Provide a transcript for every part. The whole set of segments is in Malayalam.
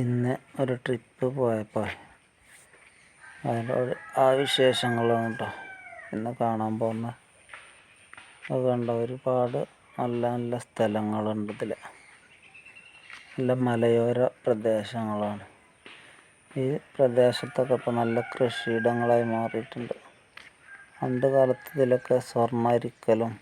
ഇന്ന് ഒരു ട്രിപ്പ് പോയപ്പോൾ അതിന്റെ ആ വിശേഷങ്ങളാണ് കേട്ടോ. ഇന്ന് കാണാൻ പോകുന്ന അത് കണ്ട ഒരുപാട് നല്ല നല്ല സ്ഥലങ്ങളുണ്ട് ഇതിൽ നല്ല മലയോര പ്രദേശങ്ങളാണ്. ഈ പ്രദേശത്തൊക്കെ ഇപ്പോൾ നല്ല കൃഷിയിടങ്ങളായി മാറിയിട്ടുണ്ട്. പണ്ട് കാലത്ത് ഇതിലൊക്കെ സ്വർണരിക്കലും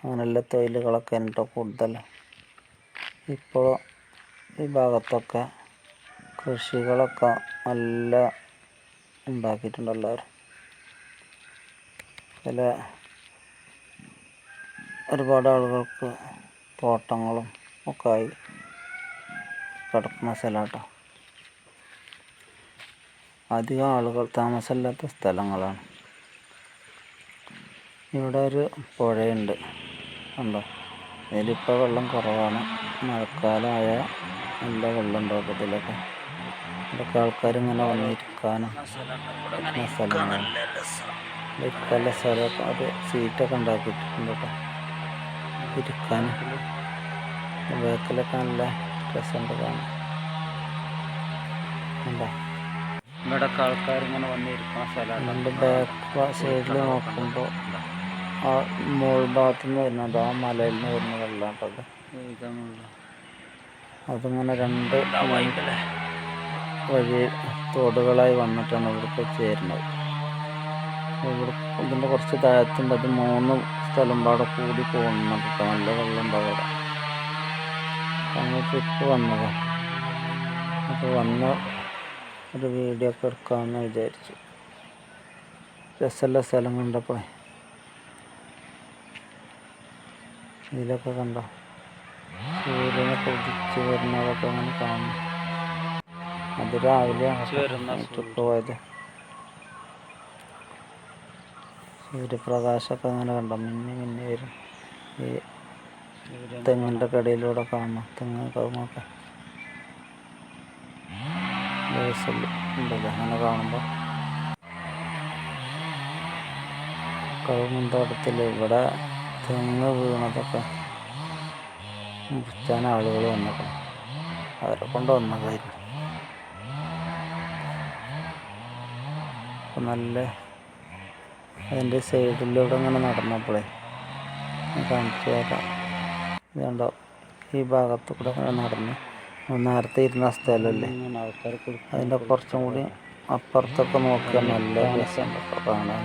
അങ്ങനെയുള്ള തൊഴിലുകളൊക്കെ ഉണ്ട് കൂടുതൽ ഇപ്പോൾ ഈ ഭാഗത്തൊക്കെ കൃഷികളൊക്കെ നല്ല ഉണ്ടാക്കിയിട്ടുണ്ട് എല്ലാവരും. ചില ഒരുപാട് ആളുകൾക്ക് തോട്ടങ്ങളും ഒക്കെ ആയി കിടക്കുന്ന സ്ഥലമാട്ടോ. അധികം ആളുകൾ താമസമില്ലാത്ത സ്ഥലങ്ങളാണ്. ഇവിടെ ഒരു പുഴയുണ്ട്. ഉണ്ടോ ഇതിലിപ്പോൾ വെള്ളം കുറവാണ്. മഴക്കാലമായ നല്ല വെള്ളം ഉണ്ടാവും ഇതൊക്കെ ആൾക്കാർ ഇങ്ങനെ വന്നിരിക്കാനും സ്ഥലമാണ് ഇരിക്കാനുള്ള സ്ഥലമൊക്കെ അത് സീറ്റൊക്കെ ഉണ്ടാക്കിയിട്ടുണ്ട് കേട്ടോ ഇരിക്കാനും. ബാക്കിലൊക്കെ നല്ല രസമുണ്ട് കാണാൻ. എന്താ? ഇവിടെയൊക്കെ ആൾക്കാരിങ്ങനെ വന്നിരിക്കുന്ന സ്ഥലമാണ്. എന്റെ ബാക്ക് സൈഡിൽ നോക്കുമ്പോൾ ആ മുകൾ ഭാഗത്തു നിന്ന് വരുന്നത് ആ മലയിൽ നിന്ന് വരുന്ന വെള്ളം കേട്ടോ അതിങ്ങനെ രണ്ട് വഴി തോടുകളായി വന്നിട്ടാണ് ഇവിടുത്തെ ചേരുന്നത്. ഇതിന്റെ കുറച്ച് താഴത്തുണ്ട്. അത് മൂന്ന് സ്ഥലം പാടെ കൂടി പോകുന്നുണ്ട് കേട്ടോ. നല്ല വെള്ളം ഉണ്ടാവും അവിടെ. അങ്ങനെ ട്രിപ്പ് വന്നതാണ് അപ്പോൾ വന്ന ഒരു വീഡിയോ ഒക്കെ എടുക്കാമെന്ന് വിചാരിച്ചു. രസമുള്ള സ്ഥലം കണ്ടപ്പോൾ ഇതിലൊക്കെ കണ്ടോ? സൂര്യനെ പൊതിച്ച് വരുന്നതൊക്കെ അങ്ങനെ കാണുന്നു അത് രാവിലെ പോയത്. സൂര്യപ്രകാശമൊക്കെ അങ്ങനെ കണ്ടോ? മിന്നി മിന്നി വരും. ഈ തെങ്ങിന്റെ കടയിലൂടെ കാണണം തെങ്ങ് കവുങ്ങൊക്കെ. ഉണ്ടല്ലോ അങ്ങനെ കാണുമ്പോൾ കവുങ്ങും തോട്ടത്തിൽ ഇവിടെ തെങ്ങ് വീണതൊക്കെ മുറിച്ചാൻ ആളുകൾ വന്നപ്പോൾ അവരെ കൊണ്ട് വന്നതായിരുന്നു അപ്പം നല്ല അതിന്റെ സൈഡിലൂടെ ഇങ്ങനെ നടന്നപ്പോഴേ കാണിച്ചു തരാം. ഇതുണ്ടോ ഈ ഭാഗത്ത് കൂടെ ഇങ്ങനെ നടന്ന്. നേരത്തെ ഇരുന്ന സ്ഥലമല്ലേ? അതിന്റെ കുറച്ചും കൂടി അപ്പുറത്തൊക്കെ നോക്കുക നല്ല രസമുണ്ട് അപ്പോൾ കാണാൻ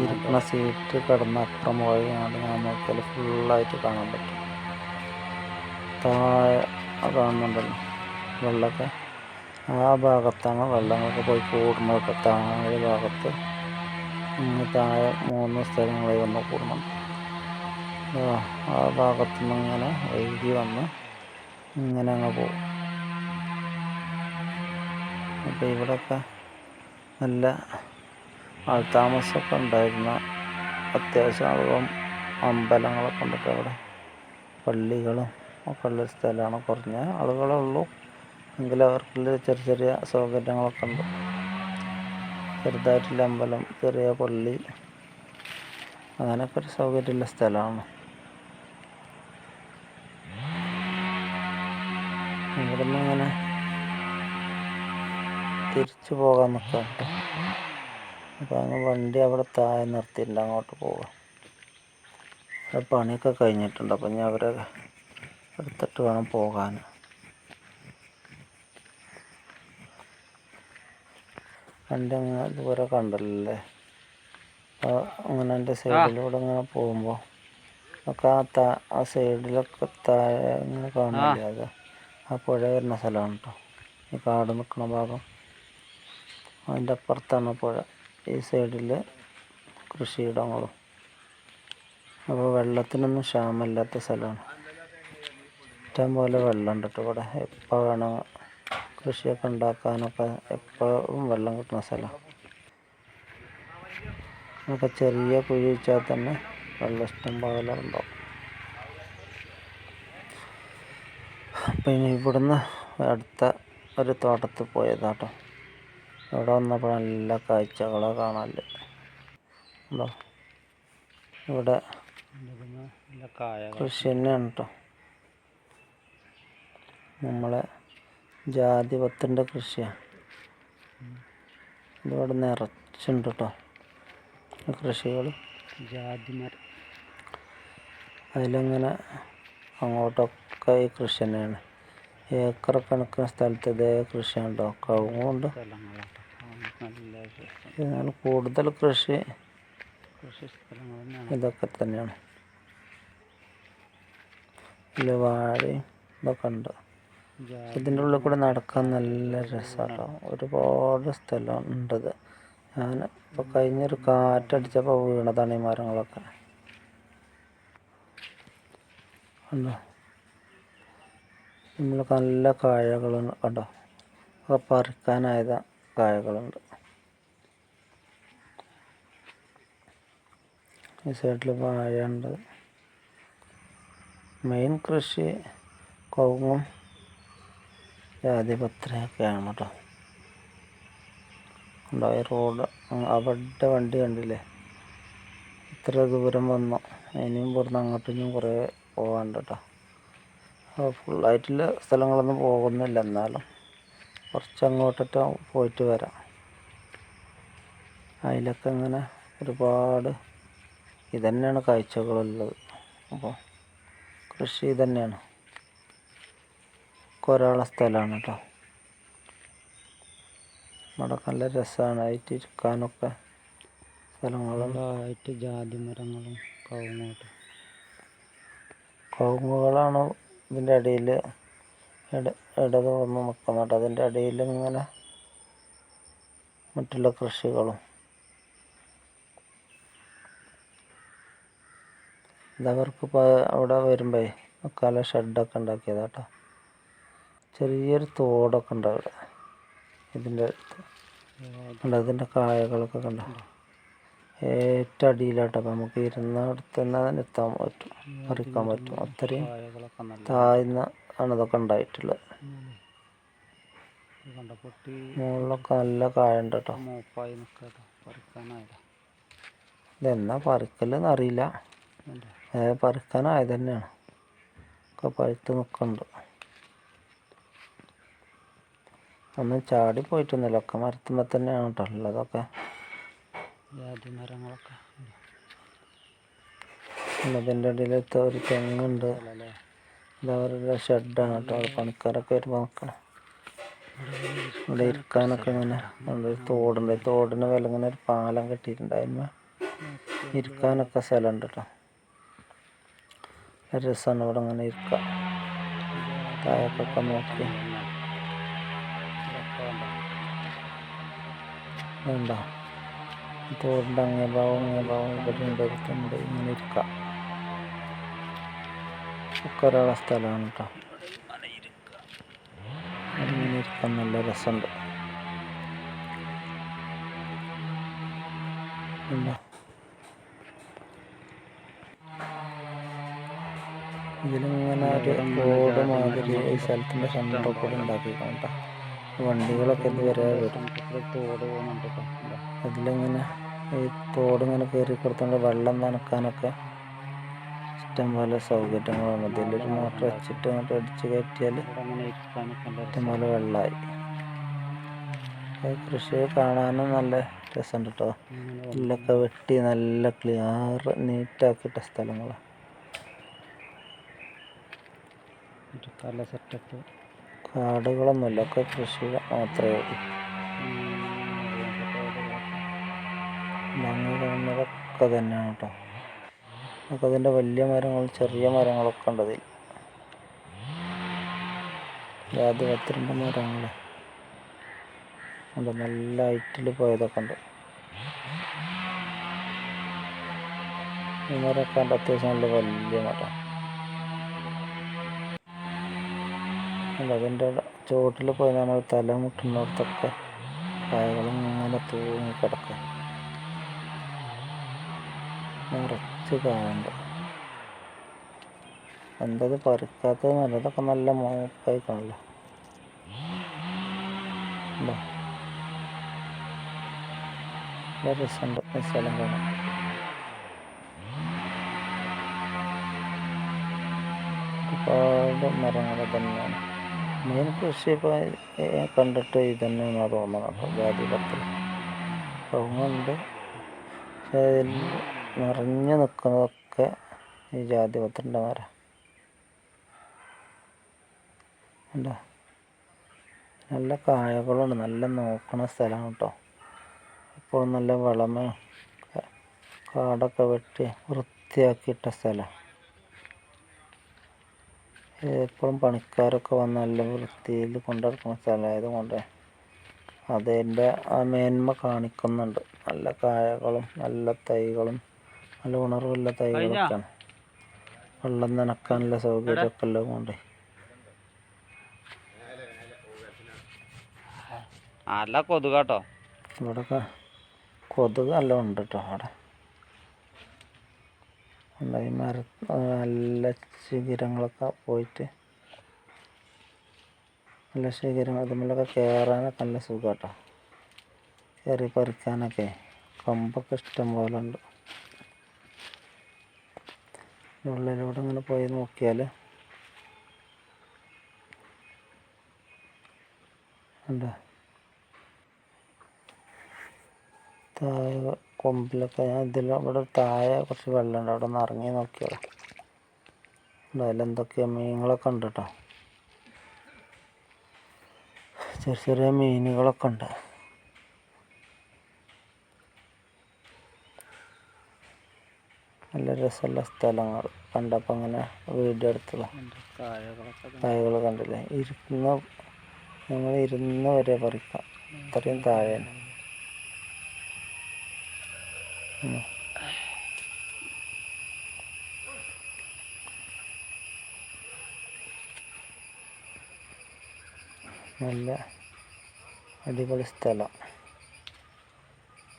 ഇരിക്കുന്ന സീറ്റ് കിടന്ന് അപ്പുറം പോയി ഞാൻ നോക്കിയാൽ ഫുള്ളായിട്ട് കാണാൻ പറ്റും. താഴെ കാണുന്നുണ്ടല്ലോ വെള്ളമൊക്കെ. ആ ഭാഗത്താണ് വെള്ളങ്ങളൊക്കെ പോയി കൂടുന്നതൊക്കെ താഴെ ഭാഗത്ത് താഴെ മൂന്ന് സ്ഥലങ്ങളിൽ വന്ന് കൂടുന്നുണ്ട് ആ ഭാഗത്തു നിന്ന് ഇങ്ങനെ വന്ന് ഇങ്ങനെ അങ്ങ് പോകും. അപ്പോൾ ഇവിടെയൊക്കെ നല്ല ആൾത്താമസമൊക്കെ ഉണ്ടായിരുന്ന അത്യാവശ്യം ആളുകളും അമ്പലങ്ങളൊക്കെ ഉണ്ടൊക്കെ അവിടെ. പള്ളികളും ഒക്കെ ഉള്ള സ്ഥലമാണ് കുറഞ്ഞ ആളുകളേ ഉള്ളൂ. എങ്കിലും അവർക്കുള്ള ചെറിയ ചെറിയ സൗകര്യങ്ങളൊക്കെ ഉണ്ട്. ചെറുതായിട്ടുള്ള അമ്പലം ചെറിയ പള്ളി. അങ്ങനെയൊക്കെ ഒരു സൗകര്യമുള്ള സ്ഥലമാണ്. ഇവിടുന്ന് ഇങ്ങനെ തിരിച്ചു പോകാൻ നിൽക്കാം അപ്പം അങ്ങ് വണ്ടി അവിടെ താഴെ നിർത്തിയിട്ടുണ്ട് അങ്ങോട്ട് പോവാം. പണിയൊക്കെ കഴിഞ്ഞിട്ടുണ്ട് അപ്പം ഞാൻ അവരെ എടുത്തിട്ട് വേണം പോകാൻ വണ്ടി അങ്ങനെ ഇതുവരെ കണ്ടല്ലേ അങ്ങനെ എന്റെ സൈഡിലൂടെ ഇങ്ങനെ പോകുമ്പോൾ ഒക്കെ ആ താ ആ സൈഡിലൊക്കെ താഴെ ഇങ്ങനെ കാണില്ല അത്? ആ പുഴ വരുന്ന സ്ഥലമാണ് കേട്ടോ ഈ കാട് നിൽക്കുന്ന ഭാഗം. അതിന്റെ അപ്പുറത്താണ് പുഴ. ഈ സൈഡിൽ കൃഷിയിടങ്ങളും. അപ്പോൾ വെള്ളത്തിനൊന്നും ക്ഷാമമില്ലാത്ത സ്ഥലമാണ്. ഇഷ്ടം പോലെ വെള്ളമുണ്ട് കേട്ടോ ഇവിടെ. എപ്പോൾ വേണം കൃഷിയൊക്കെ ഉണ്ടാക്കാനൊക്കെ എപ്പോഴും വെള്ളം കിട്ടുന്ന സ്ഥലമാണ്. നമുക്ക് ചെറിയ കുഴി വെച്ചാൽ തന്നെ വെള്ളം ഇഷ്ടം പോലെ ഉണ്ടാവും. പിന്നെ ഇവിടുന്ന് അടുത്ത ഒരു തോട്ടത്തിൽ പോയതാട്ടോ. ഇവിടെ വന്നപ്പോൾ നല്ല കാഴ്ചകളെ കാണാല്ലേ ഉണ്ടോ? ഇവിടെ കൃഷി തന്നെയാണ് കേട്ടോ നമ്മളെ ജാതി പത്തിന്റെ കൃഷിയാണ് ഇതിവിടെ നിറച്ചുണ്ട് കേട്ടോ കൃഷികൾ ജാതി മരം അതിലങ്ങനെ അങ്ങോട്ടൊക്കെ ഈ കൃഷി തന്നെയാണ്. ഏക്കർ കണക്കിന് സ്ഥലത്ത് ഇതേ കൃഷിയാണ് കവുങ്ങുണ്ട് സ്ഥലങ്ങളാണ് എന്നാൽ കൂടുതൽ കൃഷി. ഇതൊക്കെ തന്നെയാണ്. ഇതിൽ വാഴയും ഇതൊക്കെ ഉണ്ട്. ഇതിന്റെ ഉള്ളിൽ കൂടെ നടക്കാൻ നല്ല രസമല്ലോ ഒരുപാട് സ്ഥലം ഉണ്ടത് ഞാൻ ഇപ്പോൾ കഴിഞ്ഞൊരു കാറ്റടിച്ചപ്പോൾ വീണതാണ് ഈ മരങ്ങളൊക്കെ. കണ്ടോ? നമ്മൾ നല്ല കായകളുണ്ട് കണ്ടോ? ഒക്കെ പറിക്കാനായത കായകളുണ്ട്. ഈ സൈഡിൽ വാഴയുണ്ട്. മെയിൻ കൃഷി കവുങ്ങും ജാതിപത്രയൊക്കെയാണ് കേട്ടോ ഉണ്ടായ റോഡ് അവിടെ വണ്ടി കണ്ടില്ലേ? ഇത്ര ദൂരം വന്നു. ഇനിയും പുറത്ത് അങ്ങോട്ടും ഇനിയും കുറേ പോകാനുണ്ട് കേട്ടോ ഫുള്ളായിട്ടുള്ള സ്ഥലങ്ങളൊന്നും പോകുന്നില്ല. എന്നാലും കുറച്ച് അങ്ങോട്ടിട്ട് പോയിട്ട് വരാം. അതിലൊക്കെ ഇങ്ങനെ ഒരുപാട് ഇതന്നെയാണ് കാഴ്ചകളുള്ളത്. അപ്പോൾ കൃഷി ഇതന്നെയാണ്. ഒരാളെ സ്ഥലമാണ് കേട്ടോ ഇവിടെ നല്ല രസമാണ് ആയിട്ട് ഇരിക്കാനൊക്കെ സ്ഥലങ്ങളുണ്ടായിട്ട് ജാതി മരങ്ങളും കവുങ്ങോട്ട് കവുങ്ങുകളാണ് ഇതിന്റെ അടിയിൽ ഇട ഇടത് വന്ന് നിൽക്കുന്നുണ്ട് അതിന്റെ അടിയിൽ ഇങ്ങനെ മറ്റുള്ള കൃഷികളും. ഇതവർക്ക് അവിടെ വരുമ്പോഴേ വെക്കാല ഷെഡൊക്കെ ഉണ്ടാക്കിയതാട്ടോ ചെറിയൊരു തോടൊക്കെ ഉണ്ട് അവിടെ ഇതിന്റെ അടുത്ത്. ഉണ്ട് അതിന്റെ കായകളൊക്കെ കണ്ടോ? ഏറ്റവും അടിയിലാട്ടോ അപ്പം നമുക്ക് ഇരുന്നിടത്ത് തന്നെ എത്താൻ പറ്റും. പറിക്കാൻ പറ്റും. അത്രയും താഴ്ന്ന ആണ് ഇതൊക്കെ ഉണ്ടായിട്ടുള്ളത്. മുകളിലൊക്കെ നല്ല കേട്ടോ. മൂപ്പായി നിൽക്കട്ടോ പറിക്കാനായില്ല ഇതെന്നാ പറിക്കലെന്ന് അറിയില്ല. പറിക്കാനായത് തന്നെയാണ് ഒക്കെ പഴുത്ത് നിൽക്കുന്നുണ്ട്. ഒന്നും ചാടി പോയിട്ടൊന്നുമില്ല. ഒക്കെ മരത്തുമ്പോൾ തന്നെയാണ് കേട്ടോ ഉള്ളതൊക്കെ. ജാതി മരങ്ങളൊക്കെ അതിന്റെ ഇടയിലത്തെ ഒരു തെങ്ങുണ്ട്. ഇതവരുടെ ഷെഡാണ് കേട്ടോ അവിടെ പണിക്കാരൊക്കെ വരുമ്പോൾ നോക്കണം. ഇവിടെ ഇരിക്കാനൊക്കെ ഇങ്ങനെ ഒരു തോടുണ്ട്. തോടിന് വില ഇങ്ങനെ ഒരു പാലം കെട്ടിയിട്ടുണ്ടായിരുന്നു ഇരിക്കാനൊക്കെ സ്ഥലമുണ്ട് കേട്ടോ രസമാണ് ഇവിടെ ഇങ്ങനെ ഇരിക്കാം താഴേക്കൊക്കെ നോക്കി. വേണ്ട തോടിന്റെ അങ്ങേ ഭാവം അങ്ങേ ഭാവം ഇവിടെ ഉണ്ട് ഇരിക്കുന്നുണ്ട് ഇങ്ങനെ ഇരിക്കാം. ഒക്കെ ഒരാളെ സ്ഥലമാണ് കേട്ടോ. ഇങ്ങനെ ഇരിക്കാൻ നല്ല രസമുണ്ട്. ഇതിലിങ്ങനെ ഒരു റോഡ് മാതിരി ഈ സ്ഥലത്തിന്റെ സെന്റർ കൂടെ ഉണ്ടാക്കിക്കോണ്ട വണ്ടികളൊക്കെ ഇതുവരെ വരും തോട് പോകുന്നുണ്ട് ഇതാ. അതിലിങ്ങനെ ഈ തോടിങ്ങനെ കയറി കൊടുത്തോണ്ട് വെള്ളം നനക്കാനൊക്കെ ഇഷ്ടംപോലെ സൗകര്യങ്ങളാണ് ഇതിലൊരു മോട്ടർ വെച്ചിട്ട് അങ്ങോട്ട് അടിച്ച് കയറ്റിയാൽ രസം. ഇഷ്ടംപോലെ വെള്ളമായി കൃഷി കാണാനും നല്ല രസമുണ്ട് കേട്ടോ പുല്ലൊക്കെ വെട്ടി നല്ല ക്ലിയർ നീറ്റാക്കിയിട്ട സ്ഥലങ്ങളാണ് സെറ്റപ്പ് കാടുകളൊന്നുമില്ല ഒക്കെ കൃഷി മാത്രമേ ഉള്ളൂ. തന്നെയാണ് കേട്ടോ. അപ്പം അതിന്റെ വലിയ മരങ്ങൾ ചെറിയ മരങ്ങളൊക്കെ ഉണ്ട് അതിൽ. ജാതി പത്തിരണ്ട് മരങ്ങൾ ഉണ്ട്. നല്ല ഹൈറ്റിൽ പോയതൊക്കെ ഉണ്ട്. ഈ മരമൊക്കെ ഉണ്ട് അത്യാവശ്യം നല്ല വലിയ മരം അതിന്റെ ചുവട്ടിൽ പോയി നമ്മൾ തല മുട്ടുന്നിടത്തൊക്കെ കായകളും ഇങ്ങനെ തൂങ്ങി കിടക്കും. നിറച്ച് കായുണ്ട്. എന്തത് പറിക്കാത്തത് നല്ലതൊക്കെ നല്ല മൂപ്പായി കാണില്ല ഉണ്ടോ? നല്ല രസമുണ്ട് സ്ഥലം കാണാൻ. ഒരുപാട് മരങ്ങൾ തന്നെയാണ്. മെയിൻ കൃഷി കണ്ടിട്ട് ഇത് തന്നെയാണ് തോന്നുന്നത് ജാതി പത്തിൽ കവുങ്ങുണ്ട് പക്ഷേ അതിൽ നിറഞ്ഞു നിൽക്കുന്നതൊക്കെ ഈ ജാതി പത്രന്റെ മരം. നല്ല കായകളുണ്ട്. നല്ല നോക്കണ സ്ഥലമാണ് കേട്ടോ ഇപ്പോൾ നല്ല വളമ കാടൊക്കെ വെട്ടി വൃത്തിയാക്കിയിട്ട സ്ഥലം. എപ്പോഴും പണിക്കാരൊക്കെ വന്ന് നല്ല വൃത്തിയിൽ കൊണ്ടുനടക്കുന്ന സ്ഥലമായതുകൊണ്ട് അതിന്റെ ആ മേന്മ കാണിക്കുന്നുണ്ട്. നല്ല കായകളും നല്ല തൈകളും നല്ല ഉണർവുള്ള തൈകളൊക്കെയാണ്. വെള്ളം നനക്കാനുള്ള സൗകര്യമൊക്കെ ഉള്ളത് കൊണ്ട്. നല്ല കൊതുകാട്ടോ. ഇവിടെ കൊതുക് നല്ല ഉണ്ട് കേട്ടോ അവിടെ. ഉണ്ട് ഈ മര നല്ല ശിഖിരങ്ങളൊക്കെ പോയിട്ട് നല്ല ശിഖിരം അതുമല്ലൊക്കെ കയറാനൊക്കെ നല്ല സുഖം കേട്ടോ കയറി പറിക്കാനൊക്കെ കമ്പൊക്കെ ഇഷ്ടം പോലെ ഉണ്ട്. ഉള്ളിലൂടെ ഇങ്ങനെ പോയി നോക്കിയാൽ എന്താ? താഴെ കൊമ്പിലൊക്കെ ഞാൻ ഇതിൽ ഇവിടെ താഴെ കുറച്ച് വെള്ളമുണ്ട്. അവിടെ നിന്ന് ഇറങ്ങി നോക്കിയാലോ അതിലെന്തൊക്കെയാ മീനുകളൊക്കെ ഉണ്ട് കേട്ടോ. ചെറിയ ചെറിയ മീനുകളൊക്കെ ഉണ്ട്. നല്ല രസമുള്ള സ്ഥലങ്ങൾ. കണ്ടപ്പോൾ അങ്ങനെ വീഡിയോ അടുത്തുള്ള കായകൾ കണ്ടില്ലേ? ഇരുന്ന് ഞങ്ങൾ ഇരുന്ന് വരെ പറിക്കാം. അത്രയും താഴെയാണ് നല്ല അടിപൊളി സ്ഥലം.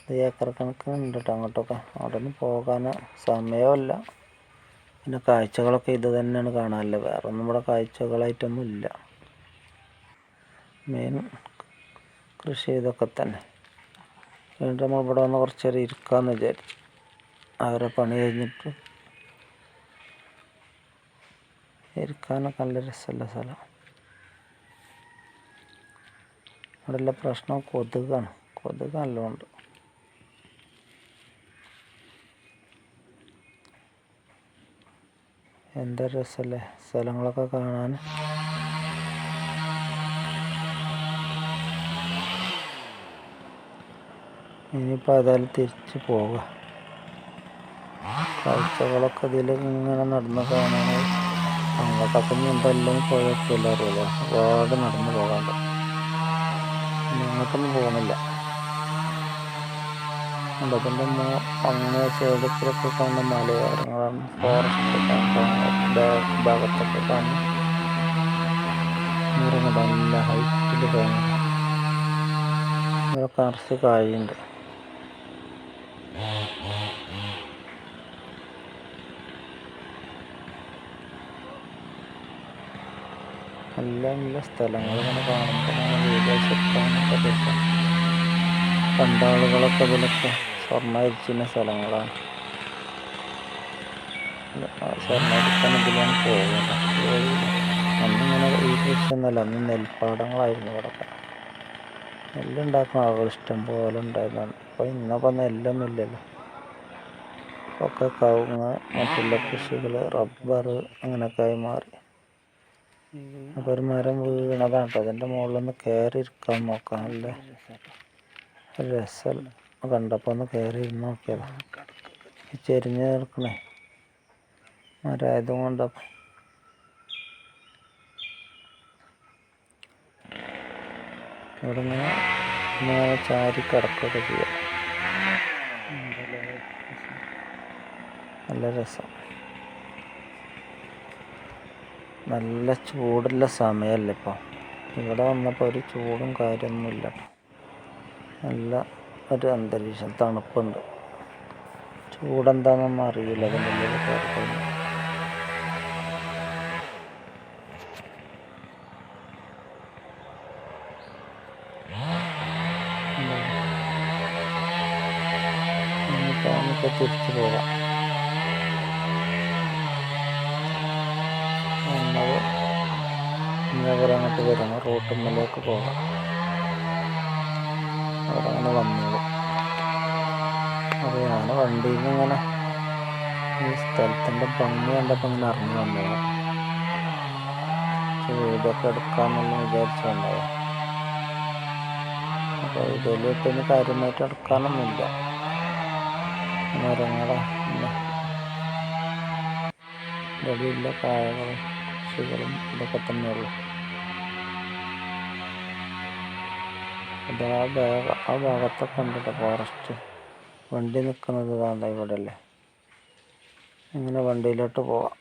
ഇത് ഏക്കർ കണക്കിന് ഉണ്ട് കേട്ടോ അങ്ങോട്ടൊക്കെ. അവിടെ ഒന്നും പോകാൻ സമയമല്ല. പിന്നെ കാഴ്ചകളൊക്കെ ഇത് തന്നെയാണ് കാണാനല്ലേ വേറെ ഒന്നും ഇവിടെ കാഴ്ചകളായിട്ടൊന്നും ഇല്ല മെയിൻ കൃഷി ഇതൊക്കെ തന്നെ. എന്നിട്ട് നമ്മൾ ഇവിടെ വന്ന് കുറച്ച് നേരം ഇരിക്കാമെന്ന് വിചാരിച്ചു. അവരെ പണി കഴിഞ്ഞിട്ട് ഇരിക്കാനൊക്കെ നല്ല രസമുള്ള സ്ഥലം ഇവിടെയുള്ള പ്രശ്നം കൊതുകാണ്. കൊതുക് നല്ലോണ്ട്. എന്താ രസമല്ലേ? സ്ഥലങ്ങളൊക്കെ കാണാൻ. ഇനിയിപ്പോൾ ഏതായാലും തിരിച്ച് പോവുക കാഴ്ചകളൊക്കെ ഇതിൽ ഇങ്ങനെ നടന്ന് കാണാൻ അങ്ങോട്ടൊക്കെ എന്തെല്ലാം പോയൊക്കെയല്ല അറിയില്ല. ഒരുപാട് നടന്ന് പോകാണ്ട്. അങ്ങോട്ടൊന്നും പോകുന്നില്ല. അതിന്റെ അങ്ങേ സൈഡിലൊക്കെ കാണുന്ന മലയോരങ്ങളാണ്. ഫോറസ്റ്റ് ഭാഗത്തൊക്കെ കാണുന്നത് നല്ല ഹൈറ്റിൽ കാണുന്നത് കറച്ച് കായുണ്ട്. നല്ല നല്ല കാണുമ്പോൾ വീഡിയോസ് എടുക്കാനൊക്കെ രസം പണ്ട് ആളുകളൊക്കെ ഇതിലൊക്കെ സ്വർണ സ്ഥലങ്ങളാണ്. സ്വർണ എടുക്കാൻ ഇതിലാണ് പോകുന്നത്. അന്നിങ്ങനെ ഈ കൃഷിയൊന്നുമല്ല അന്ന് നെൽപ്പാടങ്ങളായിരുന്നു ഇവിടെ നെല്ലുണ്ടാക്കുന്ന ആളുകൾ ഇഷ്ടം പോലെ ഉണ്ടായിരുന്നു അപ്പോൾ ഇന്നിപ്പോൾ നെല്ലൊന്നും ഇല്ലല്ലോ ഒക്കെ കവുങ്ങ് മറ്റുള്ള കൃഷികൾ റബ്ബർ അങ്ങനെയൊക്കെ ആയി മാറി. അപ്പോൾ ഒരു മരം വീണതാണ് അതിന്റെ മുകളിൽ ഒന്ന് കയറി ഇരിക്കാൻ നോക്കാം. അല്ലേ? രസം കണ്ടപ്പോൾ ഒന്ന് കയറി ഇരുന്ന് നോക്കിയതാ. ഈ ചെരിഞ്ഞ് നിൽക്കണേ മരായതും കൊണ്ടപ്പോൾ ഇവിടെ ചാരി കിടക്കുകയൊക്കെ ചെയ്യാം. നല്ല രസം. നല്ല ചൂടുള്ള സമയമല്ലേ ഇപ്പോൾ ഇവിടെ വന്നപ്പോൾ ഒരു ചൂടും കാര്യമൊന്നുമില്ല നല്ല ഒരു അന്തരീക്ഷം തണുപ്പുണ്ട്. ചൂടെന്താണെന്നൊന്നും അറിയില്ല അതിന്റെ നമുക്ക് തിരിച്ചു പോകാം. വന്നത് അവർ അങ്ങോട്ട് വരണം റോട്ടുമ്മിലേക്ക് പോകാം. അവരങ്ങനെ വന്നോളും. അപ്പോൾ വണ്ടിയിൽ നിന്ന് ഇങ്ങനെ ഈ സ്ഥലത്തിന്റെ ഭംഗി കണ്ടപ്പോൾ ഇങ്ങനെ ഇറങ്ങി വന്നത് വീടൊക്കെ എടുക്കാമെന്ന് വിചാരിച്ചുണ്ടാവും അപ്പോൾ ഇതിലിട്ട് ഇനി കാര്യമായിട്ട് എടുക്കാനൊന്നുമില്ല. മരങ്ങളോ വെളിയില്ല കായകളും കൃഷികളും ഇതൊക്കെ തന്നെയുള്ളൂ. അത് ആ ഭാഗ ആ ഭാഗത്തൊക്കെ ഫോറസ്റ്റ് വണ്ടി നിൽക്കുന്നത് ഇതാണ്ട ഇവിടെ അല്ലേ ഇങ്ങനെ വണ്ടിയിലോട്ട് പോവാം.